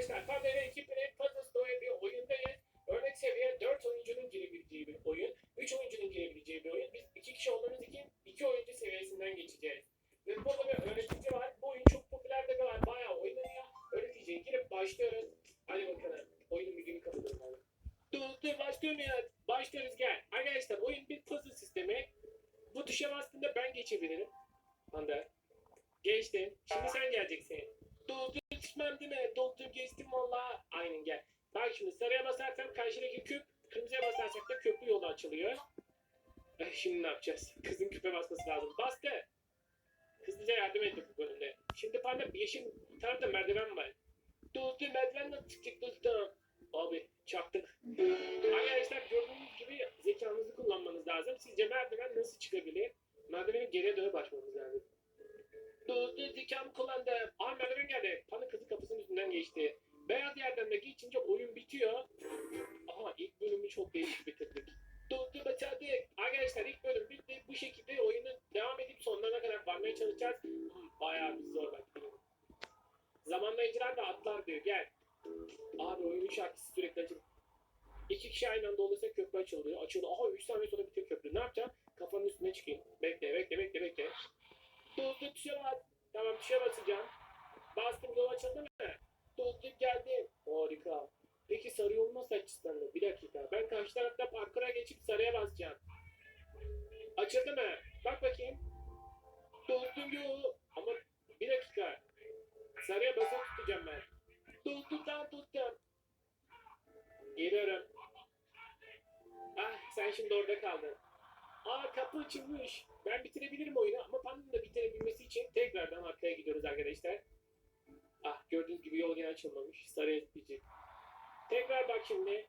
Arkadaşlar Pandemi ekibine Puzzle Story bir oyundayız. Örnek seviye 4 oyuncunun girebileceği bir oyun. 3 oyuncunun girebileceği bir oyun. Biz 2 kişi olmamız için 2 oyuncu seviyesinden geçeceğiz. Ve burada bir öğretici var. Bu oyun çok popüler de var. Bayağı oynanıyor. Öğreticiye girip başlıyoruz. Hadi bakalım. Oyunun müziğini kapatalım. Dur dur başlıyorum ya. Başlıyoruz gel. Arkadaşlar oyun bir puzzle sistemi. Bu tuşa bastığında ben geçebilirim. Anda. Geçtin. Şimdi sen geleceksin. Doldur düşmem değil mi? Doldur geçtim valla. Aynen gel. Bak şimdi sarıya basarsam karşıdaki küp, kırmızıya basarsak da köprü yolu açılıyor. Eh, şimdi ne yapacağız? Kızın küpe basması lazım. Bastı. Hızlıca yardım etti bu bölümde. Şimdi panda yeşil tarafta merdiven var. Doldur merdiven nasıl çıkacak dostum? Abi çaktık. Arkadaşlar gördüğünüz gibi zekanızı kullanmanız lazım. Sizce merdiven nasıl çıkabilir? Merdiveni geriye dönüp açmamız lazım. Doldur zekamı kullandım. Aa geçti. Beyaz yerden de geçince oyun bitiyor. Aha ilk bölümü çok değişik bitirdik. Doldur başardık. Arkadaşlar ilk bölüm bitti. Bu şekilde oyunu devam edip sonlarına kadar varmaya çalışacağız. Bayağı bir zor bak. Zamanlayıcılar da atlar diyor. Gel. Abi oyunun şarkısı sürekli açılıyor. İki kişi aynı anda olursa köprü açılıyor. Açıldı. Aha 3 saniye sonra bitiyor köprü. Ne yapacağım? Kafanın üstüne çıkayım. Bekle bekle bekle bekle. Doldur tuşa bas. Tamam tuşa basacağım. Bastım yol açıldı mı? Sarı açacağız mı? Bir dakika. Ben karşı tarafta parkura geçip sarıya basacağım. Açıldı mı? Bak bakayım. Doldum yolu. Ama bir dakika. Sarıya basıp tutacağım ben. Doldurdan tuttum. Geliyorum. Ah sen şimdi orada kaldın. Aa kapı açılmış. Ben bitirebilirim oyunu ama Panda'nın da bitirebilmesi için tekrardan arkaya gidiyoruz arkadaşlar. Ah gördüğünüz gibi yol yine açılmamış. Sarı etmeyecek. Tekrar bak şimdi.